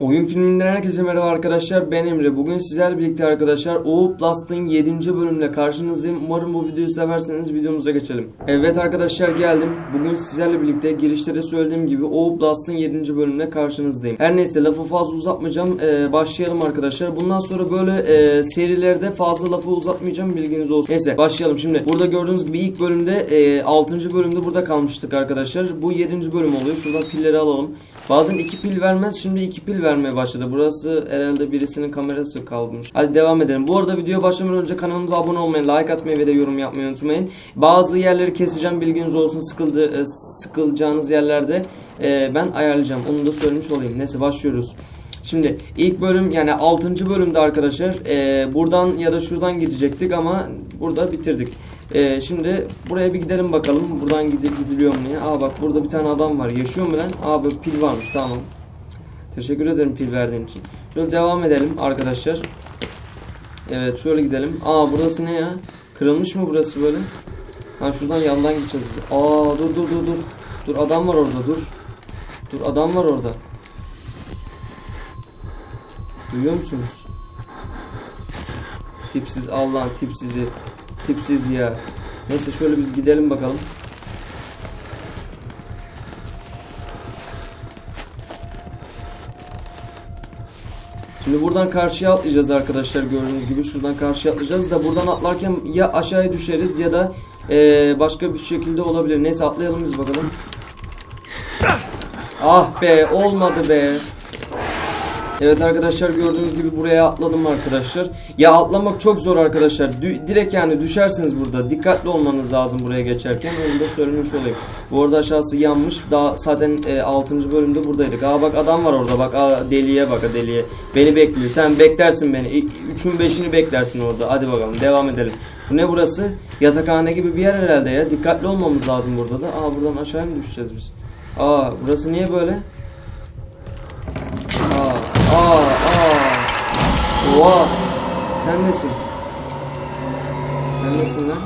Oyun filminden herkese merhaba arkadaşlar ben Emre. Bugün sizlerle birlikte arkadaşlar Outlast'ın 7. bölümle karşınızdayım. Umarım bu videoyu severseniz videomuza geçelim. Evet arkadaşlar geldim. Bugün sizlerle birlikte girişte de söylediğim gibi Outlast'ın 7. bölümle karşınızdayım. Her neyse lafı fazla uzatmayacağım. Ee, başlayalım arkadaşlar. Bundan sonra böyle e, serilerde fazla lafı uzatmayacağım bilginiz olsun. Neyse başlayalım şimdi. Burada gördüğünüz gibi ilk bölümde e, 6. bölümde burada kalmıştık arkadaşlar. Bu 7. bölüm oluyor. Şuradan pilleri alalım. Bazen 2 pil vermez. Şimdi 2 pil vermeye başladı. Burası herhalde birisinin kamerası kalmış. Hadi devam edelim. Bu arada videoya başlamadan önce kanalımıza abone olmayı, like atmayı ve de yorum yapmayı unutmayın. Bazı yerleri keseceğim bilginiz olsun. Sıkıldı, e, sıkılacağınız yerlerde e, ben ayarlayacağım. Onu da söylemiş olayım. Neyse başlıyoruz. Şimdi ilk bölüm yani 6. bölümde arkadaşlar e, buradan ya da şuradan gidecektik ama burada bitirdik. E, şimdi buraya bir gidelim bakalım. Buradan gidip gidiliyor mu diye. Aa bak burada bir tane adam var. Yaşıyor mu lan? Aa böyle pil varmış tamam. Teşekkür ederim pil verdiğin için. Şöyle devam edelim arkadaşlar. Evet şöyle gidelim. Aa burası ne ya? Kırılmış mı burası böyle? Ha şuradan yandan gideceğiz. Aa dur dur dur dur. Dur adam var orada dur. Dur adam var orada. Duyuyor musunuz? Tipsiz Allah'ın tipsizi. Tipsiz ya. Neyse şöyle biz gidelim bakalım. Şimdi buradan karşıya atlayacağız arkadaşlar gördüğünüz gibi. Şuradan karşıya atlayacağız da buradan atlarken ya aşağıya düşeriz ya da eee, başka bir şekilde olabilir. Neyse atlayalım biz bakalım. Ah be olmadı be. Evet arkadaşlar gördüğünüz gibi buraya atladım arkadaşlar. Ya atlamak çok zor arkadaşlar. Dü- direkt yani düşersiniz burada. Dikkatli olmanız lazım buraya geçerken. Onu da söylemiş olayım. Bu arada aşağısı yanmış. Daha zaten e, 6. bölümde buradaydık. Aa bak adam var orada. Bak aa, deliye bak deliye. Beni bekliyor. Sen beklersin beni. İ- Üçün beşini beklersin orada. Hadi bakalım devam edelim. Bu ne burası? Yatakhane gibi bir yer herhalde ya. Dikkatli olmamız lazım burada da. Aa buradan aşağıya mı düşeceğiz biz? Aa burası niye böyle? Oha. Sen nesin? Sen nesin lan?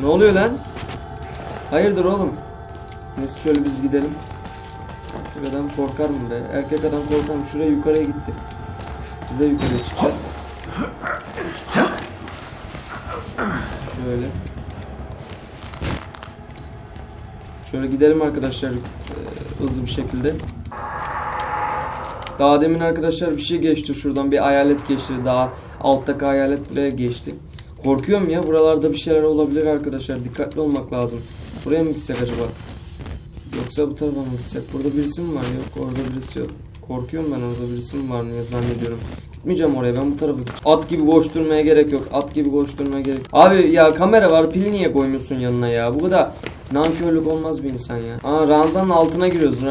Ne oluyor lan? Hayırdır oğlum? Neyse şöyle biz gidelim. Erkek adam korkar mı be? Erkek adam korkar mı? Şuraya yukarıya gitti. Biz de yukarıya çıkacağız. Şöyle. Şöyle gidelim arkadaşlar eee, hızlı bir şekilde. Daha demin arkadaşlar bir şey geçti şuradan bir hayalet geçti daha alttaki hayalet buraya geçti. Korkuyorum ya buralarda bir şeyler olabilir arkadaşlar dikkatli olmak lazım. Buraya mı gitsek acaba? Yoksa bu tarafa mı gitsek? Burada birisi mi var? Yok orada birisi yok. Korkuyorum ben orada birisi mi var diye zannediyorum. Gitmeyeceğim oraya ben bu tarafa. At gibi koşturmaya gerek yok. At gibi koşturmaya gerek Abi ya kamera var pili niye koymuşsun yanına ya? Bu kadar nankörlük olmaz bir insan ya. Aa ranzanın altına giriyoruz.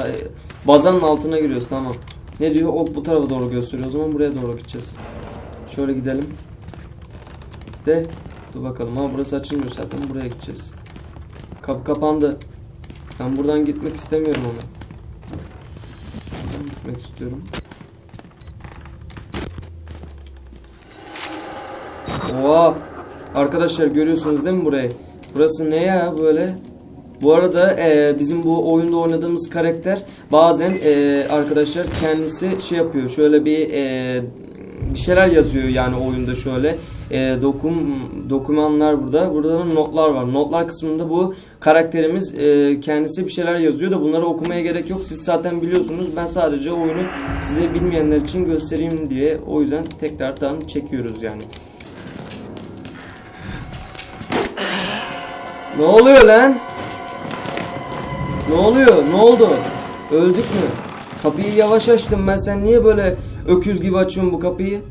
Bazanın altına giriyoruz tamam. Ne diyor? O bu tarafa doğru gösteriyor. O zaman buraya doğru gideceğiz. Şöyle gidelim. De. Dur bakalım. Ha burası açılmıyor zaten. Buraya gideceğiz. Kapı kapandı. Ben buradan gitmek istemiyorum ama. Buradan gitmek istiyorum. Oha! Arkadaşlar görüyorsunuz değil mi burayı? Burası ne ya böyle? Bu arada e, bizim bu oyunda oynadığımız karakter bazen e, arkadaşlar kendisi şey yapıyor. Şöyle bir e, bir şeyler yazıyor yani oyunda şöyle. E, dokum dokümanlar burada. Burada da notlar var. Notlar kısmında bu karakterimiz e, kendisi bir şeyler yazıyor da bunları okumaya gerek yok. Siz zaten biliyorsunuz. Ben sadece oyunu size bilmeyenler için göstereyim diye o yüzden tekrardan çekiyoruz yani. Ne oluyor lan? Ne oluyor? Ne oldu? Öldük mü? Kapıyı yavaş açtım ben. Sen niye böyle öküz gibi açıyorsun bu kapıyı?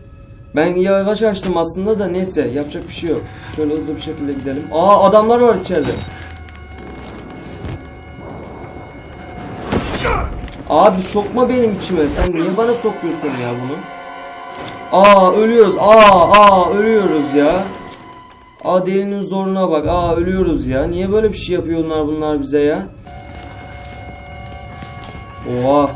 Ben yavaş açtım aslında da neyse yapacak bir şey yok. Şöyle hızlı bir şekilde gidelim. Aa adamlar var içeride. Abi sokma benim içime. Sen niye bana sokuyorsun ya bunu? Aa ölüyoruz. Aa aa ölüyoruz ya. Aa delinin zoruna bak. Aa ölüyoruz ya. Niye böyle bir şey yapıyorlar bunlar bize ya? Oha.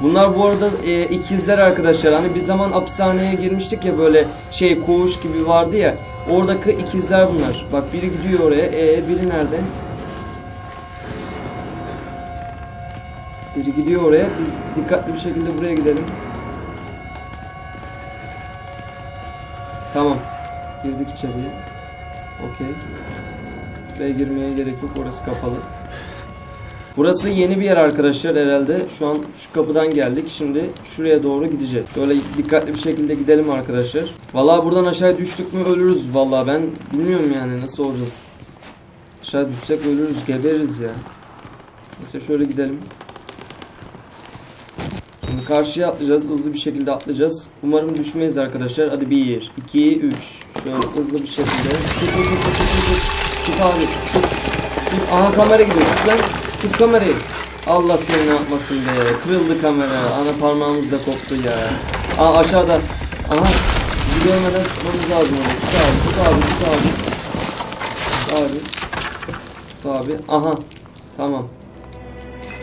Bunlar bu arada e, ikizler arkadaşlar. Hani bir zaman hapishaneye girmiştik ya böyle şey koğuş gibi vardı ya. Oradaki ikizler bunlar. Bak biri gidiyor oraya. E biri nerede? Biri gidiyor oraya. Biz dikkatli bir şekilde buraya gidelim. Tamam. Girdik içeriye. Okey. Buraya girmeye gerek yok. Orası kapalı. Burası yeni bir yer arkadaşlar herhalde. Şu an şu kapıdan geldik. Şimdi şuraya doğru gideceğiz. Böyle dikkatli bir şekilde gidelim arkadaşlar. Vallahi buradan aşağı düştük mü ölürüz vallahi ben bilmiyorum yani nasıl olacağız. Aşağı düşsek ölürüz, gebeririz ya. Neyse şöyle gidelim. Şimdi karşıya atlayacağız. Hızlı bir şekilde atlayacağız. Umarım düşmeyiz arkadaşlar. Hadi 1, 2, 3. Şöyle hızlı bir şekilde. Tut tut tut tut tut tut. Abi. Tut. Aha kamera gidiyor. Lan. Tut kamerayı. Allah seni ne yapmasın be. Kırıldı kamera. Ana parmağımız da koptu ya. Aa aşağıda. Aha. Bizi görmeden tutmamız lazım. Tut abi. Tut abi. Tut abi. Tut abi. Tut abi. Aha. Tamam.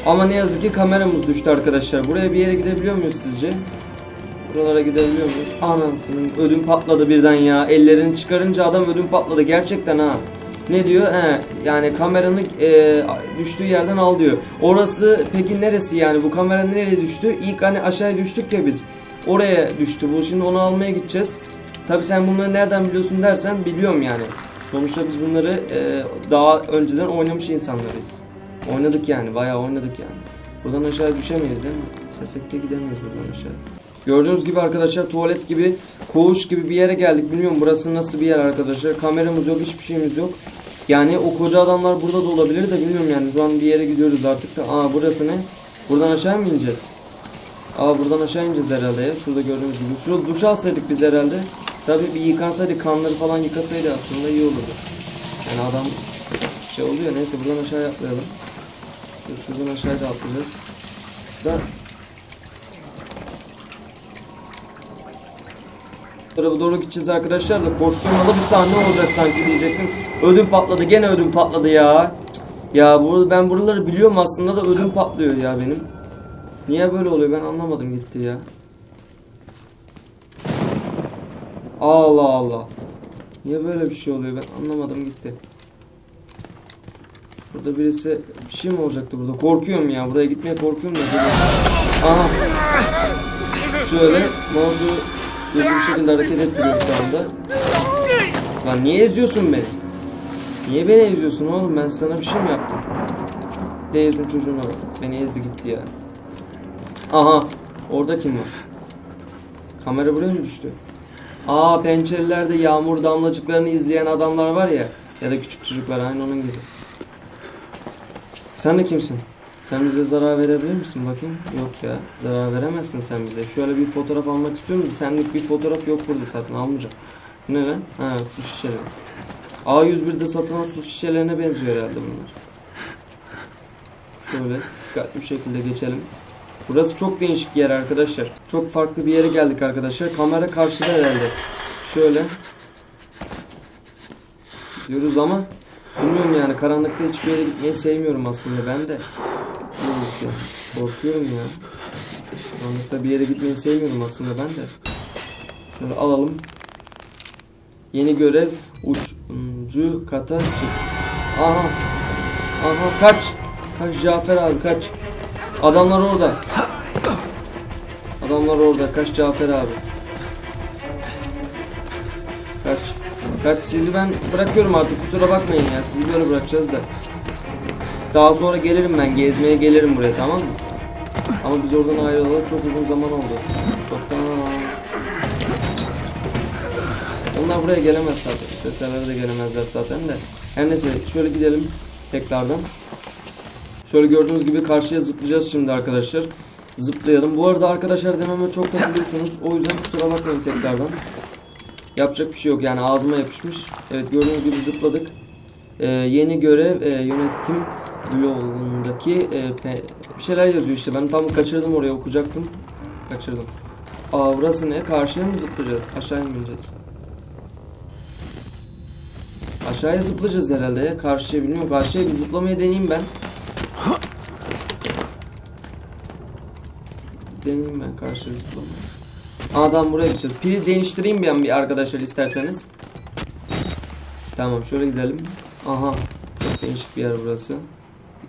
Ama ne yazık ki kameramız düştü arkadaşlar. Buraya bir yere gidebiliyor muyuz sizce? Buralara gidebiliyor muyuz? Anasının ödüm patladı birden ya. Ellerini çıkarınca adam ödüm patladı. Gerçekten ha. Ne diyor? He, yani kameranı e, düştüğü yerden al diyor. Orası peki neresi yani? Bu kamera nereye düştü? İlk hani aşağıya düştük ya biz. Oraya düştü bu. Şimdi onu almaya gideceğiz. Tabi sen bunları nereden biliyorsun dersen biliyorum yani. Sonuçta biz bunları e, daha önceden oynamış insanlarız. Oynadık yani bayağı oynadık yani. Buradan aşağı düşemeyiz değil mi? Sesek de gidemeyiz buradan aşağı. Gördüğünüz gibi arkadaşlar tuvalet gibi, koğuş gibi bir yere geldik. Bilmiyorum burası nasıl bir yer arkadaşlar. Kameramız yok, hiçbir şeyimiz yok. Yani o koca adamlar burada da olabilir de bilmiyorum yani. Şu an bir yere gidiyoruz artık da. Aa burası ne? Buradan aşağı mı ineceğiz? Aa buradan aşağı ineceğiz herhalde ya. Şurada gördüğünüz gibi. Şurada duş alsaydık biz herhalde. Tabii bir yıkansaydı, kanları falan yıkasaydı aslında iyi olurdu. Yani adam şey oluyor. Neyse buradan aşağıya atlayalım. Şuradan aşağıya da atlayacağız. Da tarafa doğru gideceğiz arkadaşlar da koşturmalı bir sahne olacak sanki diyecektim. Ödüm patladı. Gene ödüm patladı ya. Ya ben buraları biliyorum aslında da ödüm patlıyor ya benim. Niye böyle oluyor ben anlamadım gitti ya. Allah Allah. Niye böyle bir şey oluyor ben anlamadım gitti. Burada birisi bir şey mi olacaktı burada? Korkuyorum ya. Buraya gitmeye korkuyorum da. Aha. Şöyle mouse'u hızlı bir şekilde hareket ettiriyorum şu anda. Lan niye eziyorsun beni? Niye beni eziyorsun oğlum? Ben sana bir şey mi yaptım? Deyiz'in çocuğuna bak. Beni ezdi gitti ya. Aha. Orada kim var? Kamera buraya mı düştü? Aa pencerelerde yağmur damlacıklarını izleyen adamlar var ya. Ya da küçük çocuklar aynı onun gibi. Sen de kimsin? Sen bize zarar verebilir misin bakayım? Yok ya zarar veremezsin sen bize. Şöyle bir fotoğraf almak istiyorum da senlik bir fotoğraf yok burada zaten almayacağım. Ne lan? Ha su şişeleri. A101'de satılan su şişelerine benziyor herhalde bunlar. Şöyle dikkatli bir şekilde geçelim. Burası çok değişik bir yer arkadaşlar. Çok farklı bir yere geldik arkadaşlar. Kamera karşıda herhalde. Şöyle. Diyoruz ama bilmiyorum yani karanlıkta hiçbir yere gitmeyi sevmiyorum aslında ben de. Ki, Korkuyorum ya. Karanlıkta bir yere gitmeyi sevmiyorum aslında ben de. Şöyle alalım. Yeni görev uçuncu kata çık. Aha. Aha kaç. Kaç Cafer abi kaç. Adamlar orada. Adamlar orada. Kaç Cafer abi. Kaç. Kaç. Sizi ben bırakıyorum artık. Kusura bakmayın ya. Sizi böyle bırakacağız da. Daha sonra gelirim ben. Gezmeye gelirim buraya tamam mı? Ama biz oradan ayrılalı çok uzun zaman oldu. Çoktan. Onlar buraya gelemez zaten. Seslerlere de gelemezler zaten de. Her neyse şöyle gidelim tekrardan. Şöyle gördüğünüz gibi karşıya zıplayacağız şimdi arkadaşlar. Zıplayalım. Bu arada arkadaşlar dememe çok takılıyorsunuz. O yüzden kusura bakmayın tekrardan. Yapacak bir şey yok yani ağzıma yapışmış. Evet gördüğünüz gibi zıpladık. Ee, yeni görev e, yönetim bloğundaki e, pe- bir şeyler yazıyor işte. Ben tam kaçırdım oraya okuyacaktım. Kaçırdım. Aa burası ne? Karşıya mı zıplayacağız? Aşağıya mı ineceğiz? Aşağıya zıplayacağız herhalde ya. Karşıya bilmiyorum. Karşıya bir zıplamayı deneyeyim ben. Deneyeyim ben karşıya zıplamayı. Tamam buraya gideceğiz. Pili değiştireyim ben bir arkadaşlar isterseniz. Tamam şöyle gidelim. Aha. Çok değişik bir yer burası.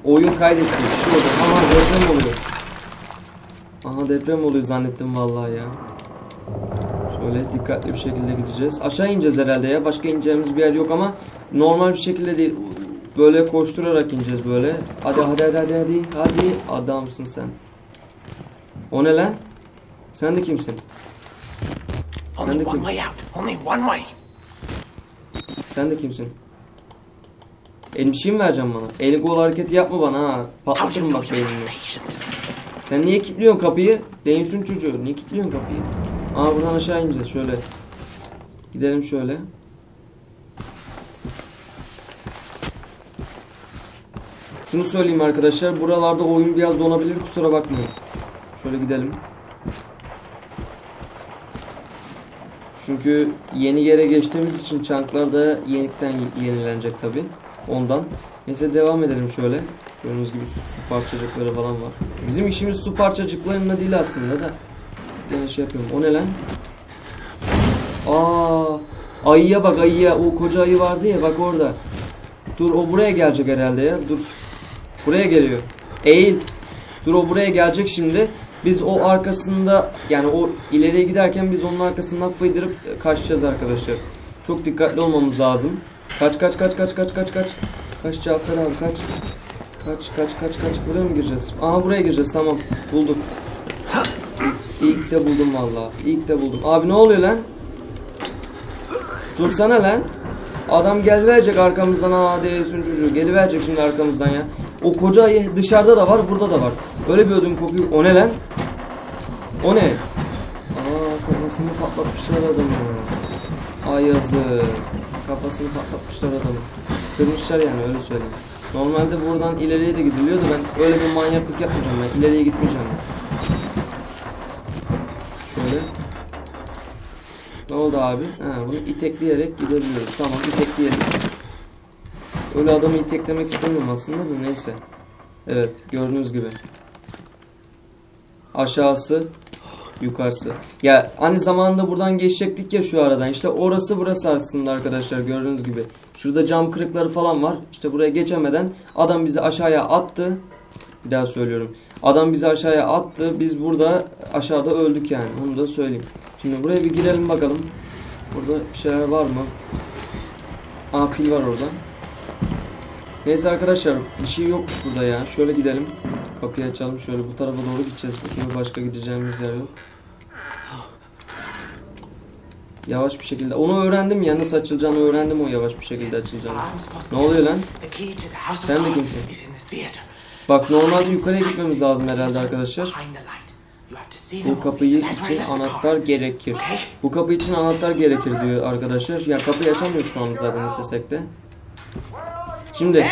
Oyun kaydetti. Bir şey oldu. Aha deprem oluyor. Aha deprem oluyor zannettim vallahi ya. Şöyle dikkatli bir şekilde gideceğiz. Aşağı ineceğiz herhalde ya. Başka ineceğimiz bir yer yok ama normal bir şekilde değil. Böyle koşturarak ineceğiz böyle. Hadi hadi hadi hadi hadi. Hadi adamsın sen. O ne lan? Sen de kimsin? Sen de one kimsin? way out. Only one way. Sen de kimsin? El bir şey mi vereceksin bana? Eli kol hareketi yapma bana ha. Patlatırım bak beynini. Sen niye kilitliyorsun kapıyı? Değilsin çocuğu. Niye kilitliyorsun kapıyı? Aa buradan aşağı ineceğiz şöyle. Gidelim şöyle. Şunu söyleyeyim arkadaşlar. Buralarda oyun biraz donabilir. Kusura bakmayın. Şöyle gidelim. Çünkü yeni yere geçtiğimiz için çanklar da yenikten yenilenecek tabi. Ondan. Neyse devam edelim şöyle. Gördüğünüz gibi su, su parçacıkları falan var. Bizim işimiz su parçacıklarında değil aslında da. Gene şey yapıyorum. O ne lan? Aa, ayıya bak ayıya. O koca ayı vardı ya bak orada. Dur o buraya gelecek herhalde ya. Dur. Buraya geliyor. Eğil. Dur o buraya gelecek şimdi. Biz o arkasında yani o ileriye giderken biz onun arkasından fıydırıp kaçacağız arkadaşlar. Çok dikkatli olmamız lazım. Kaç kaç kaç kaç kaç kaç kaç. Kaç Cafer abi kaç. Kaç kaç kaç kaç buraya mı gireceğiz? Aha buraya gireceğiz tamam bulduk. İlk de buldum vallahi. İlk de buldum. Abi ne oluyor lan? Dursana lan. Adam geliverecek arkamızdan ha değilsin çocuğu. Geliverecek şimdi arkamızdan ya. O koca dışarıda da var burada da var. Öyle bir ödüm kokuyor. O ne lan? O ne? Aa kafasını patlatmışlar adamı. Ay yazık. Kafasını patlatmışlar adamı. Kırmışlar yani öyle söyleyeyim. Normalde buradan ileriye de gidiliyordu. Ben öyle bir manyaklık yapmayacağım ben. İleriye gitmeyeceğim. Şöyle. Ne oldu abi? Ha, bunu itekleyerek gidebiliyoruz. Tamam itekleyelim. Öyle adamı iteklemek istemiyorum aslında da neyse. Evet gördüğünüz gibi. Aşağısı yukarısı. Ya aynı zamanda buradan geçecektik ya şu aradan. İşte orası burası aslında arkadaşlar gördüğünüz gibi. Şurada cam kırıkları falan var. İşte buraya geçemeden adam bizi aşağıya attı. Bir daha söylüyorum. Adam bizi aşağıya attı. Biz burada aşağıda öldük yani. Onu da söyleyeyim. Şimdi buraya bir girelim bakalım. Burada bir şeyler var mı? Aa pil var orada. Neyse arkadaşlar bir şey yokmuş burada ya. Şöyle gidelim. Kapıyı açalım. Şöyle bu tarafa doğru gideceğiz. Şimdi başka gideceğimiz yer yok. Yavaş bir şekilde. Onu öğrendim ya. Nasıl açılacağını öğrendim o yavaş bir şekilde açılacağını. Ne oluyor lan? Sen de kimsin? Bak normalde yukarıya gitmemiz lazım herhalde arkadaşlar. Bu I için anahtar gerekir. Bu kapı için anahtar gerekir diyor arkadaşlar. Ya kapıyı açamıyoruz şu an zaten istesek de. Şimdi.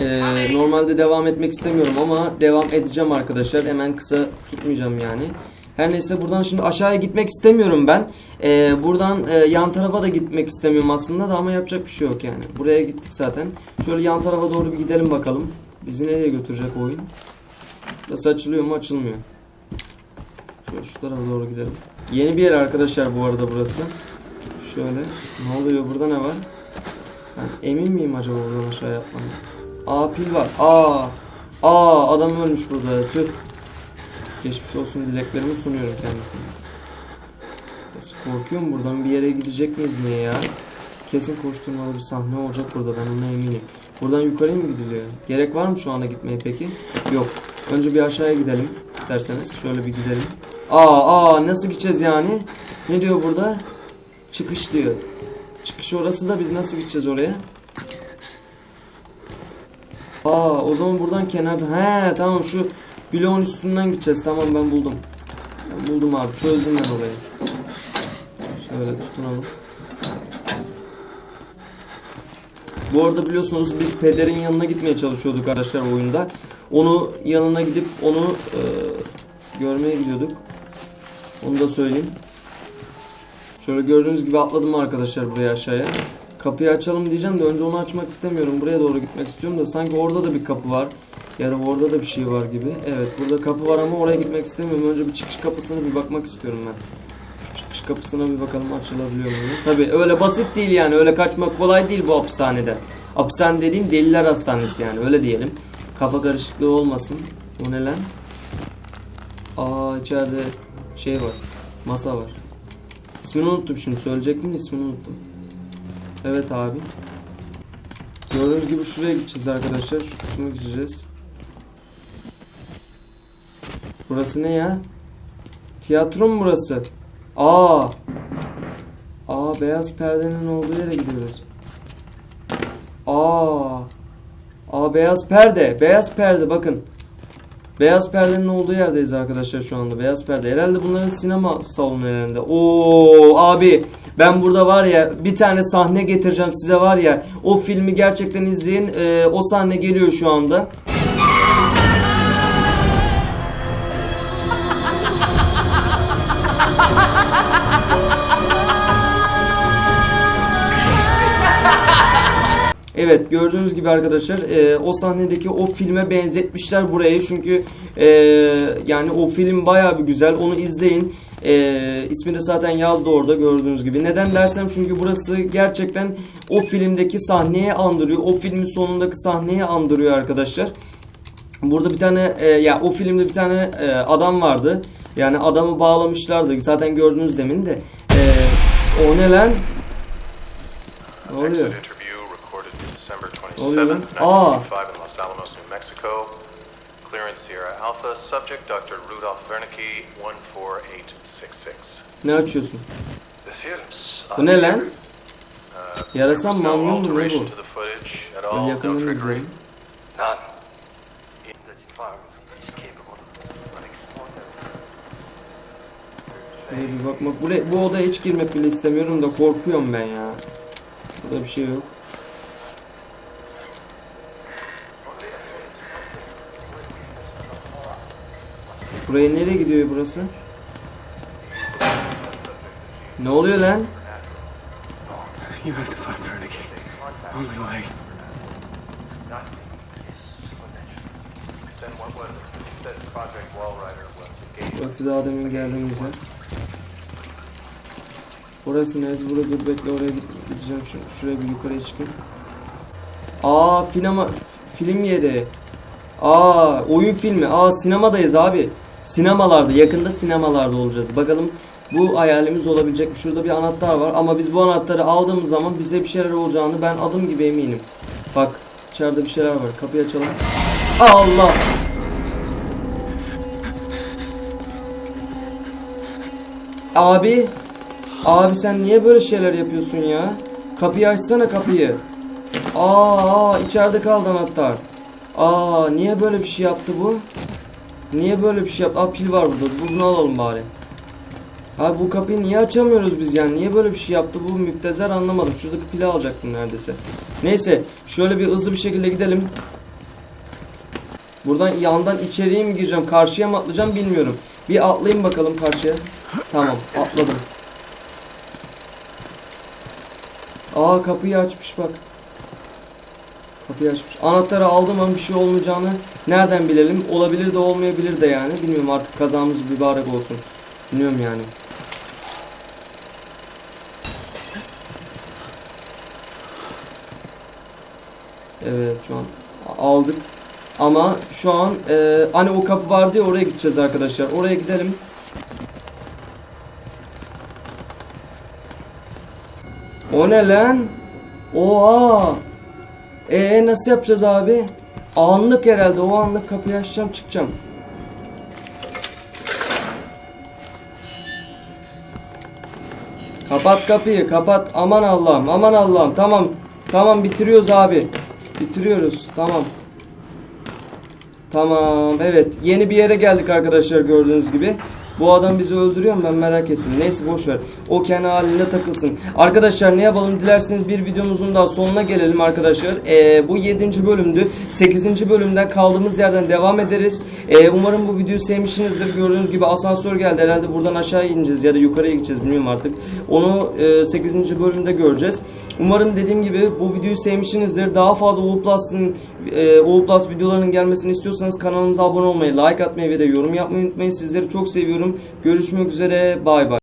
Ee, normalde devam etmek istemiyorum ama devam edeceğim arkadaşlar. Hemen kısa tutmayacağım yani. Her neyse buradan şimdi aşağıya gitmek istemiyorum ben. Ee, buradan e, yan tarafa da gitmek istemiyorum aslında da ama yapacak bir şey yok yani. Buraya gittik zaten. Şöyle yan tarafa doğru bir gidelim bakalım. Bizi nereye götürecek oyun? Burası açılıyor mu açılmıyor. Şöyle şu tarafa doğru gidelim. Yeni bir yer arkadaşlar bu arada burası. Şöyle. Ne oluyor burada ne var? Ben emin miyim acaba buradan aşağı yapmam? Aa pil var. Aa. Aa adam ölmüş burada. Tüh. Geçmiş olsun dileklerimi sunuyorum kendisine. Nasıl korkuyorum buradan bir yere gidecek miyiz niye ya? Kesin koşturmalı bir sahne olacak burada ben ona eminim. Buradan yukarıya mı gidiliyor? Gerek var mı şu anda gitmeye peki? Yok. Önce bir aşağıya gidelim isterseniz. Şöyle bir gidelim. Aa aa nasıl gideceğiz yani? Ne diyor burada? Çıkış diyor. Çıkış orası da biz nasıl gideceğiz oraya? Aa o zaman buradan kenarda. He tamam şu bloğun üstünden gideceğiz. Tamam ben buldum. Ben buldum abi. Çözdüm ben orayı. Şöyle tutunalım. Bu arada biliyorsunuz biz pederin yanına gitmeye çalışıyorduk arkadaşlar oyunda. Onu yanına gidip onu e, görmeye gidiyorduk. Onu da söyleyeyim. Şöyle gördüğünüz gibi atladım arkadaşlar buraya aşağıya. Kapıyı açalım diyeceğim de önce onu açmak istemiyorum. Buraya doğru gitmek istiyorum da sanki orada da bir kapı var. Ya da orada da bir şey var gibi. Evet burada kapı var ama oraya gitmek istemiyorum. Önce bir çıkış kapısına bir bakmak istiyorum ben. Şu çıkış kapısına bir bakalım açılabiliyor mu? Tabi öyle basit değil yani. Öyle kaçmak kolay değil bu hapishaneden. Hapishane dediğim deliler hastanesi yani öyle diyelim. Kafa karışıklığı olmasın. O ne lan? Aa içeride şey var. Masa var. İsmini unuttum şimdi. Söyleyecektim ismini unuttum. Evet abi. Gördüğünüz gibi şuraya gideceğiz arkadaşlar. Şu kısma gideceğiz. Burası ne ya? Tiyatro mu burası? Aa. Aa beyaz perdenin olduğu yere gidiyoruz. Aa. Aa beyaz perde. Beyaz perde bakın. Beyaz perdenin olduğu yerdeyiz arkadaşlar şu anda. Beyaz perde. Herhalde bunların sinema salonu herhalde. Oo abi ben burada var ya bir tane sahne getireceğim size var ya. O filmi gerçekten izleyin. Ee, o sahne geliyor şu anda. Evet gördüğünüz gibi arkadaşlar e, o sahnedeki o filme benzetmişler burayı. Çünkü e, yani o film bayağı bir güzel onu izleyin. E, ismi de zaten yazdı orada gördüğünüz gibi. Neden dersem çünkü burası gerçekten o filmdeki sahneye andırıyor. O filmin sonundaki sahneye andırıyor arkadaşlar. Burada bir tane e, ya o filmde bir tane e, adam vardı. Yani adamı bağlamışlardı. Zaten gördünüz demin de. E, o ne lan? Ne oluyor? December oluyor 27th, lan? Aa. 1985 in Los Alamos, New Mexico. Clearance Sierra Alpha. Subject Dr. Rudolf Wernicke, 14866. Ne açıyorsun? Bu ne lan? Uh, Yarasam mamnun mu ne bu? Ben yakından. None. Şuraya bir bakmak. Buraya, bu odaya hiç girmek bile istemiyorum da korkuyorum ben ya. Burada bir şey yok. Buraya nereye gidiyor burası? Ne oluyor lan? Burası daha demin geldiğimiz yer. Burası neresi? Burada dur bekle oraya gideceğim şimdi. Şuraya bir yukarıya çıkayım. Aa sinema f- film yeri. Aa oyun filmi. Aa sinemadayız abi. Sinemalarda yakında sinemalarda olacağız. Bakalım bu hayalimiz olabilecek mi? Şurada bir anahtar var ama biz bu anahtarı aldığımız zaman bize bir şeyler olacağını ben adım gibi eminim. Bak içeride bir şeyler var. Kapıyı açalım. Allah! Abi. Abi sen niye böyle şeyler yapıyorsun ya? Kapıyı açsana kapıyı. Aa, aa içeride kaldı anahtar. Aa niye böyle bir şey yaptı bu? Niye böyle bir şey yaptı? Aa pil var burada. Bunu alalım bari. Abi bu kapıyı niye açamıyoruz biz yani? Niye böyle bir şey yaptı bu müptezer anlamadım. Şuradaki pili alacaktım neredeyse. Neyse şöyle bir hızlı bir şekilde gidelim. Buradan yandan içeriye mi gireceğim? Karşıya mı atlayacağım bilmiyorum. Bir atlayayım bakalım karşıya. Tamam atladım. Aa kapıyı açmış bak. Kapıyı açmış. Anahtarı aldım ama bir şey olmayacağını nereden bilelim? Olabilir de olmayabilir de yani. Bilmiyorum artık kazamız mübarek olsun. Bilmiyorum yani. Evet şu an aldık. Ama şu an e, hani o kapı vardı ya oraya gideceğiz arkadaşlar. Oraya gidelim. O ne lan? Oha! Ee nasıl yapacağız abi? Anlık herhalde. O anlık kapıyı açacağım çıkacağım. Kapat kapıyı kapat. Aman Allah'ım aman Allah'ım. Tamam. Tamam bitiriyoruz abi. Bitiriyoruz. Tamam. Tamam evet yeni bir yere geldik arkadaşlar gördüğünüz gibi. Bu adam bizi öldürüyor mu ben merak ettim. Neyse boş ver. O kendi halinde takılsın. Arkadaşlar ne yapalım dilerseniz bir videomuzun daha sonuna gelelim arkadaşlar. Ee, bu 7. bölümdü. 8. bölümden kaldığımız yerden devam ederiz. Ee, umarım bu videoyu sevmişsinizdir. Gördüğünüz gibi asansör geldi. Herhalde buradan aşağı ineceğiz ya da yukarıya gideceğiz bilmiyorum artık. Onu e, 8. bölümde göreceğiz. Umarım dediğim gibi bu videoyu sevmişsinizdir. Daha fazla Uğur Plus'ın e, Uğur Plus videolarının gelmesini istiyorsanız kanalımıza abone olmayı, like atmayı ve de yorum yapmayı unutmayın. Sizleri çok seviyorum. Görüşmek üzere. Bay bay.